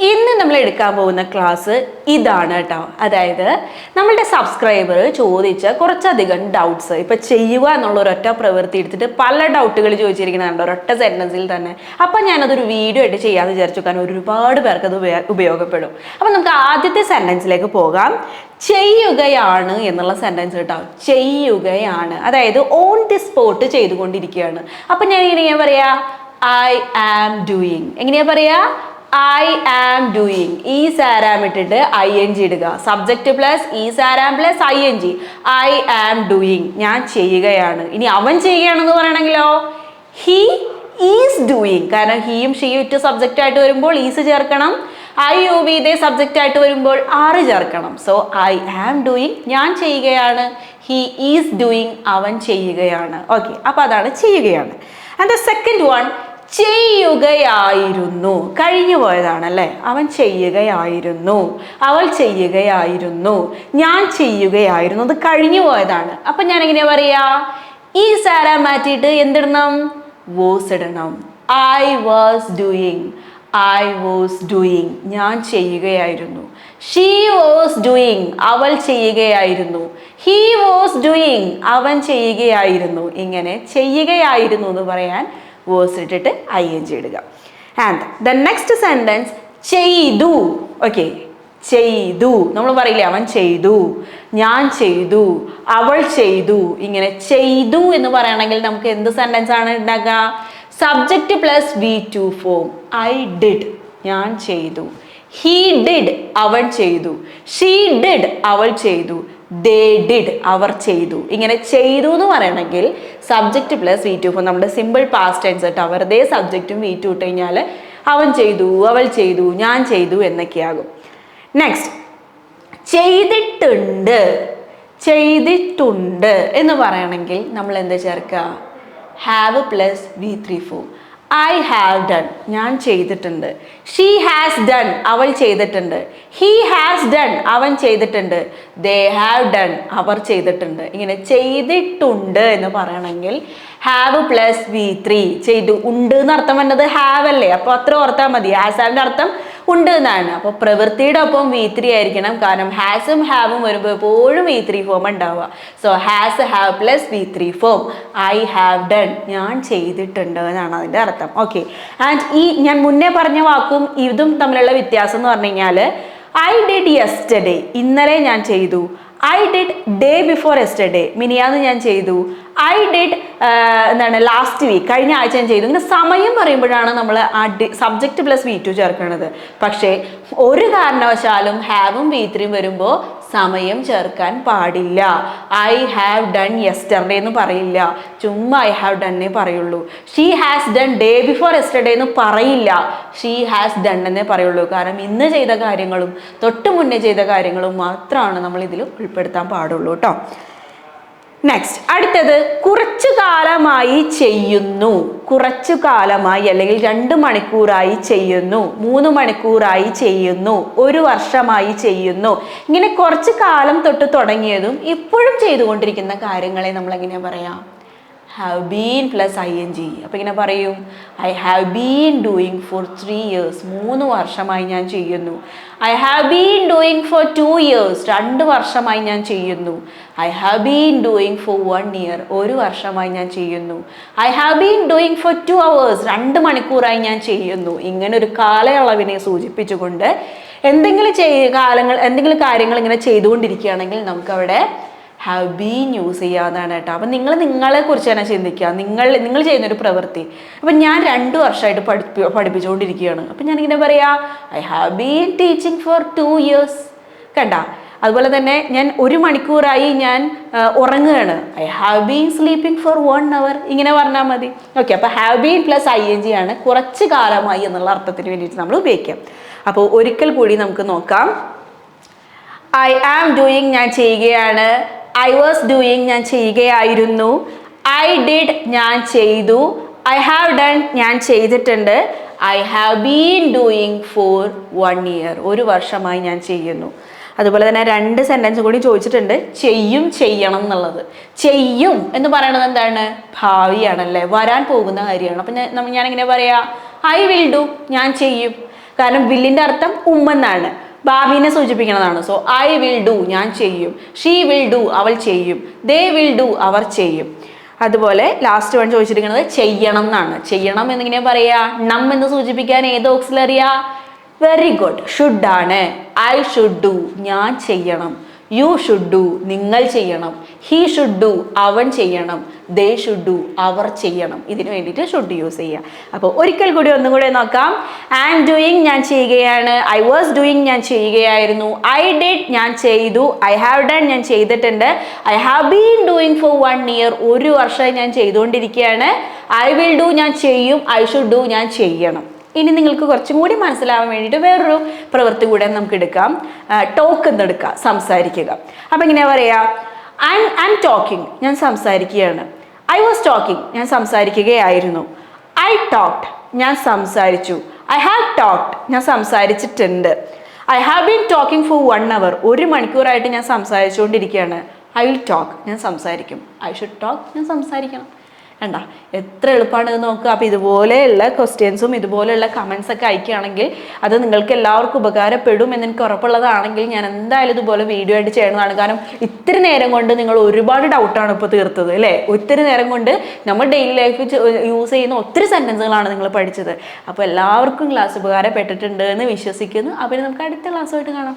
ഇന്ന് നമ്മൾ എടുക്കാൻ പോകുന്ന ക്ലാസ് ഇതാണ് കേട്ടോ അതായത് നമ്മളുടെ സബ്സ്ക്രൈബർ ചോദിച്ച കുറച്ചധികം ഡൗട്ട്സ് ഇപ്പൊ ചെയ്യുക എന്നുള്ള ഒരൊറ്റ പ്രവൃത്തി എടുത്തിട്ട് പല ഡൗട്ടുകൾ ചോദിച്ചിരിക്കുന്നുണ്ട് ഒരൊറ്റ സെന്റൻസിൽ തന്നെ. അപ്പൊ ഞാനതൊരു വീഡിയോ ആയിട്ട് ചെയ്യാന്ന് വിചാരിച്ചു. കാരണം ഒരുപാട് പേർക്ക് അത് ഉപയോ- ഉപയോഗപ്പെടും. അപ്പൊ നമുക്ക് ആദ്യത്തെ സെന്റൻസിലേക്ക് പോകാം. ചെയ്യുകയാണ് എന്നുള്ള സെന്റൻസ് കേട്ടോ ചെയ്യുകയാണ്. അതായത് ഓൺ ദി സ്പോട്ട് ചെയ്തുകൊണ്ടിരിക്കുകയാണ്. അപ്പൊ ഞാൻ എങ്ങനെയാ പറയാ? ഐ ആം ഡൂയിങ് എങ്ങനെയാ പറയാ? ഐ ആം ഡൂയിങ് ഈ സാരാം ഇട്ടിട്ട് ഐ എൻ ജി ഇടുക. സബ്ജക്റ്റ് പ്ലസ് ഈ സാരാം plus I N G I am doing ഞാൻ ചെയ്യുകയാണ്. ഇനി അവൻ ചെയ്യുകയാണെന്ന് പറയണമെങ്കിലോ? ഹി ഈസ് ഡൂയിങ് കാരണം ഹീയും ഷീയും ഇറ്റ് സബ്ജക്റ്റ് ആയിട്ട് വരുമ്പോൾ ഈസ് ചേർക്കണം. ഐ യു വി ഇതേ സബ്ജക്റ്റ് ആയിട്ട് വരുമ്പോൾ ആറ് ചേർക്കണം. സോ ഐ ആം ഡൂയിങ് ഞാൻ ചെയ്യുകയാണ്. ഹി ഈസ് ഡൂയിങ് അവൻ ചെയ്യുകയാണ്. ഓക്കെ അപ്പോൾ അതാണ് ചെയ്യുകയാണ്. ആൻഡ് ദ സെക്കൻഡ് വൺ ചെയ്യുകയായിരുന്നു. കഴിഞ്ഞു പോയതാണല്ലേ? അവൻ ചെയ്യുകയായിരുന്നു. അവൾ ചെയ്യുകയായിരുന്നു. ഞാൻ ചെയ്യുകയായിരുന്നു. അത് കഴിഞ്ഞു പോയതാണ്. അപ്പൊ ഞാൻ എങ്ങനെയാ പറയാ? ഈ സാര മാറ്റിയിട്ട് എന്തിടണം? വോസ് ഇടണം. I was doing I was doing ഞാൻ ചെയ്യുകയായിരുന്നു. ഷീ വാസ് ഡൂയിങ് അവൾ ചെയ്യുകയായിരുന്നു. ഹീ വാസ് ഡൂയിങ് അവൻ ചെയ്യുകയായിരുന്നു. ഇങ്ങനെ ചെയ്യുകയായിരുന്നു എന്ന് പറയാൻ വേഴ്സ് ഇട്ടിട്ട് ഐ എൻ ജി ഇടുക. ആൻഡ് ദ നെക്സ്റ്റ് സെന്റൻസ് ചെയ്തു. ഓക്കെ ചെയ്തു. നമ്മൾ പറയില്ലേ അവൻ ചെയ്തു. ഞാൻ ചെയ്തു. അവൾ ചെയ്തു. ഇങ്ങനെ ചെയ്തു എന്ന് പറയണമെങ്കിൽ നമുക്ക് എന്ത് സെന്റൻസ് ആണ് ഉണ്ടാക്കുക? Subject plus V two form I did ഞാൻ ചെയ്തു. ഹീ ഡിഡ് അവൻ ചെയ്തു. ഷീ ഡിഡ് അവൾ ചെയ്തു. ദേ ഡിഡ് അവർ ചെയ്തു. ഇങ്ങനെ ചെയ്തു എന്ന് പറയണമെങ്കിൽ സബ്ജക്റ്റ് പ്ലസ് വി ടു ഇപ്പം നമ്മുടെ സിമ്പിൾ പാസ്റ്റ് ടെൻസ് കേട്ടോ ദേ സബ്ജക്റ്റും വി ടു ഇട്ട് കഴിഞ്ഞാൽ അവൻ ചെയ്തു അവൾ ചെയ്തു ഞാൻ ചെയ്തു എന്നൊക്കെയാകും. നെക്സ്റ്റ് ചെയ്തിട്ടുണ്ട് ചെയ്തിട്ടുണ്ട് എന്ന് പറയണമെങ്കിൽ നമ്മൾ എന്താ ചേർക്കുക? Have plus V three form I have done ഞാൻ ചെയ്തിട്ടുണ്ട്. ഷീ ഹാസ് ഡൺ അവൾ ചെയ്തിട്ടുണ്ട്. ഹീ ഹാസ് ഡൺ അവൻ ചെയ്തിട്ടുണ്ട്. ദേ ഹാവ് ഡൺ അവർ ചെയ്തിട്ടുണ്ട്. ഇങ്ങനെ ചെയ്തിട്ടുണ്ട് എന്ന് പറയണമെങ്കിൽ ഹാവ് പ്ലസ് വി ത്രീ ചെയ്തു. ഉണ്ട് എന്ന് അർത്ഥം വന്നത് ഹാവ് അല്ലേ? അപ്പോൾ അത്ര ഓർത്താൽ മതി. ഹാസ് ഹാവിന്റെ അർത്ഥം ഉണ്ട് എന്നാണ് അപ്പോൾ പ്രവൃത്തിയുടെ ഒപ്പം വി ത്രീ ആയിരിക്കണം. കാരണം ഹാസും ഹാവും വരുമ്പോൾ എപ്പോഴും വി ത്രീ ഫോം ഉണ്ടാവുക. So has have plus V three form I have done ഞാൻ ചെയ്തിട്ടുണ്ട് എന്നാണ് അതിന്റെ അർത്ഥം. ഓക്കെ ആൻഡ് ഈ ഞാൻ മുന്നേ പറഞ്ഞ വാക്കും ഇതും തമ്മിലുള്ള വ്യത്യാസം എന്ന് പറഞ്ഞു കഴിഞ്ഞാൽ ഐ ഡിഡ് യെസ്റ്റർഡേ ഇന്നലെ ഞാൻ ചെയ്തു. I did day before yesterday മിനിയാന്ന് ഞാൻ ചെയ്തു. ഐ ഡിഡ് എന്താണ് ലാസ്റ്റ് വീക്ക് കഴിഞ്ഞ ആഴ്ച ഞാൻ ചെയ്തു. ഇങ്ങനെ സമയം പറയുമ്പോഴാണ് നമ്മൾ ആ the subject plus V two ചേർക്കുന്നത്. പക്ഷേ ഒരു കാരണവശാലും ഹാവും വി ത്രീയും വരുമ്പോൾ സമയം ചേർക്കാൻ പാടില്ല. ഐ ഹാവ് ഡൺ യെസ്റ്റർഡേ എന്ന് പറയില്ല. ചുമ്മാ ഐ ഹാവ് ഡണ്ണേ പറയുള്ളൂ. She has done day before yesterday എന്ന് പറയില്ല. ഷീ ഹാസ് ഡൺ എന്നേ പറയുള്ളൂ. കാരണം ഇന്ന് ചെയ്ത കാര്യങ്ങളും തൊട്ട് മുന്നേ ചെയ്ത കാര്യങ്ങളും മാത്രമാണ് നമ്മൾ ഇതിൽ ഉൾപ്പെടുത്താൻ പാടുള്ളൂ കേട്ടോ. നെക്സ്റ്റ് അടുത്തത് കുറച്ചു കാലമായി ചെയ്യുന്നു. കുറച്ചു കാലമായി അല്ലെങ്കിൽ രണ്ട് മണിക്കൂറായി ചെയ്യുന്നു. മൂന്ന് മണിക്കൂറായി ചെയ്യുന്നു. ഒരു വർഷമായി ചെയ്യുന്നു. ഇങ്ങനെ കുറച്ച് കാലം തൊട്ട് തുടങ്ങിയതും ഇപ്പോഴും ചെയ്തുകൊണ്ടിരിക്കുന്ന കാര്യങ്ങളെ നമ്മൾ എങ്ങനെയാ പറയാം? Have been plus I N G അപ്പം ഇങ്ങനെ പറയും I have been doing for three years മൂന്ന് വർഷമായി ഞാൻ ചെയ്യുന്നു. I have been doing for two years രണ്ട് വർഷമായി ഞാൻ ചെയ്യുന്നു. I have been doing for one year ഒരു വർഷമായി ഞാൻ ചെയ്യുന്നു. I have been doing for two hours രണ്ട് മണിക്കൂറായി ഞാൻ ചെയ്യുന്നു. ഇങ്ങനെ ഒരു കാലയളവിനെ സൂചിപ്പിച്ചുകൊണ്ട് എന്തെങ്കിലും കാലങ്ങൾ എന്തെങ്കിലും കാര്യങ്ങൾ ഇങ്ങനെ ചെയ്തുകൊണ്ടിരിക്കുകയാണെങ്കിൽ നമുക്കവിടെ ഹാവ് ബീൻ യൂസ് ചെയ്യാവുന്നതാണ് കേട്ടോ. അപ്പം നിങ്ങൾ നിങ്ങളെ കുറിച്ച് തന്നെ ചിന്തിക്കുക. നിങ്ങൾ നിങ്ങൾ ചെയ്യുന്നൊരു പ്രവൃത്തി. അപ്പം ഞാൻ രണ്ട് വർഷമായിട്ട് പഠിപ്പി പഠിപ്പിച്ചുകൊണ്ടിരിക്കുകയാണ്. അപ്പം ഞാനിങ്ങനെ പറയാ I have been teaching for two years കണ്ട? അതുപോലെ തന്നെ ഞാൻ ഒരു മണിക്കൂറായി ഞാൻ ഉറങ്ങുകയാണ്. I have been sleeping for one hour ഇങ്ങനെ പറഞ്ഞാൽ മതി. ഓക്കെ അപ്പോൾ have been plus I N G ആണ് കുറച്ച് കാലമായി എന്നുള്ള അർത്ഥത്തിന് വേണ്ടിയിട്ട് നമ്മൾ ഉപയോഗിക്കാം. അപ്പോൾ ഒരിക്കൽ കൂടി നമുക്ക് നോക്കാം. ഐ ആം ഡൂയിങ് ഞാൻ ചെയ്യുകയാണ്. ഐ വാസ് ഡൂയിങ് ഞാൻ ചെയ്യുകയായിരുന്നു. ഐ ഡിഡ് ഞാൻ ചെയ്തു. ഐ ഹാവ് ഡൺ ഞാൻ ചെയ്തിട്ടുണ്ട്. I have been doing for one year ഒരു വർഷമായി ഞാൻ ചെയ്യുന്നു. അതുപോലെ തന്നെ രണ്ട് സെന്റൻസ് കൂടി ചോദിച്ചിട്ടുണ്ട്. ചെയ്യും ചെയ്യണം എന്നുള്ളത്. ചെയ്യും എന്ന് പറയുന്നത് എന്താണ്? ഭാവിയാണല്ലേ? വരാൻ പോകുന്ന കാര്യമാണ്. അപ്പം ഞാൻ ഞാനിങ്ങനെ പറയാ? ഐ വിൽ ഡു ഞാൻ ചെയ്യും. കാരണം വില്ലിന്റെ അർത്ഥം ഉമ്മെന്നാണ് ഭാവിനെ സൂചിപ്പിക്കുന്നതാണ്. സോ ഐ വിൽ ഡു ഞാൻ ചെയ്യും. ഷീ വിൽ ഡു അവൾ ചെയ്യും. ദേ വിൽ ഡു അവർ ചെയ്യും. അതുപോലെ ലാസ്റ്റ് വൺ ചോദിച്ചിരിക്കുന്നത് ചെയ്യണം എന്നാണ്. ചെയ്യണം എന്നിങ്ങനെ പറയാ നം എന്ന് സൂചിപ്പിക്കാൻ ഏത് ഓക്സിലറിയാ വെരി ഗുഡ് ഷുഡ് ആണ്. ഐ ഷുഡ് ഡു ഞാൻ ചെയ്യണം. യു ഷുഡ് ഡു നിങ്ങൾ ചെയ്യണം. ഹീ ഷുഡ് ഡു അവൻ ചെയ്യണം. ദേ ഷുഡ് ഡു അവർ ചെയ്യണം. ഇതിനു വേണ്ടിയിട്ട് ഷുഡ് യൂസ് ചെയ്യുക അപ്പോൾ ഒരിക്കൽ കൂടി ഒന്നും കൂടെ നോക്കാം. ഐ ആം ഡൂയിങ് ഞാൻ ചെയ്യുകയാണ്. ഐ വാസ് ഡൂയിങ് ഞാൻ ചെയ്യുകയായിരുന്നു. ഐ ഡിഡ് ഞാൻ ചെയ്തു. ഐ ഹാവ് ഡൺ ഞാൻ ചെയ്തിട്ടുണ്ട്. I have been doing for one year ഒരു വർഷമായി ഞാൻ ചെയ്തുകൊണ്ടിരിക്കുകയാണ്. ഐ വിൽ ഡു ഞാൻ ചെയ്യും. ഐ ഷുഡ് ഡു ഞാൻ ചെയ്യണം. ഇനി നിങ്ങൾക്ക് കുറച്ചും കൂടി മനസ്സിലാവാൻ വേണ്ടിയിട്ട് വേറൊരു പ്രവൃത്തി കൂടെ നമുക്ക് എടുക്കാം. ടോക്ക് എന്ന് എടുക്കാം സംസാരിക്കുക. അപ്പം ഇങ്ങനെ പറയാ? ഐ എം ടോക്കിംഗ് ഞാൻ സംസാരിക്കുകയാണ്. ഐ വാസ് ടോക്കിംഗ് ഞാൻ സംസാരിക്കുകയായിരുന്നു. ഐ ടോക്ട് ഞാൻ സംസാരിച്ചു. ഐ ഹാവ് ടോക്ട് ഞാൻ സംസാരിച്ചിട്ടുണ്ട്. I have been talking for one hour ഒരു മണിക്കൂറായിട്ട് ഞാൻ സംസാരിച്ചുകൊണ്ടിരിക്കുകയാണ്. ഐ വിൽ ടോക്ക് ഞാൻ സംസാരിക്കും. ഐ ഷുഡ് ടോക്ക് ഞാൻ സംസാരിക്കണം. കണ്ട എത്ര എളുപ്പമാണ് ഇത് നോക്കുക. അപ്പോൾ ഇതുപോലെയുള്ള ക്വസ്റ്റ്യൻസും ഇതുപോലെയുള്ള കമൻസ് ഒക്കെ അയക്കുകയാണെങ്കിൽ അത് നിങ്ങൾക്ക് എല്ലാവർക്കും ഉപകാരപ്പെടും എന്ന് എനിക്ക് ഉറപ്പുള്ളതാണെങ്കിൽ ഞാൻ എന്തായാലും ഇതുപോലെ വീഡിയോ ആയിട്ട് ചെയ്യുന്നതാണ്. കാരണം ഇത്തിരി നേരം കൊണ്ട് നിങ്ങൾ ഒരുപാട് ഡൗട്ടാണ് ഇപ്പോൾ തീർത്തത് അല്ലേ? ഒത്തിരി നേരം കൊണ്ട് നമ്മൾ ഡെയിലി ലൈഫിൽ യൂസ് ചെയ്യുന്ന ഒത്തിരി സെന്റൻസുകളാണ് നിങ്ങൾ പഠിച്ചത്. അപ്പോൾ എല്ലാവർക്കും ക്ലാസ് ഉപകാരപ്പെട്ടിട്ടുണ്ട് എന്ന് വിശ്വസിക്കുന്നു. അപ്പോൾ നമുക്ക് അടുത്ത ക്ലാസ്സുമായിട്ട് കാണാം.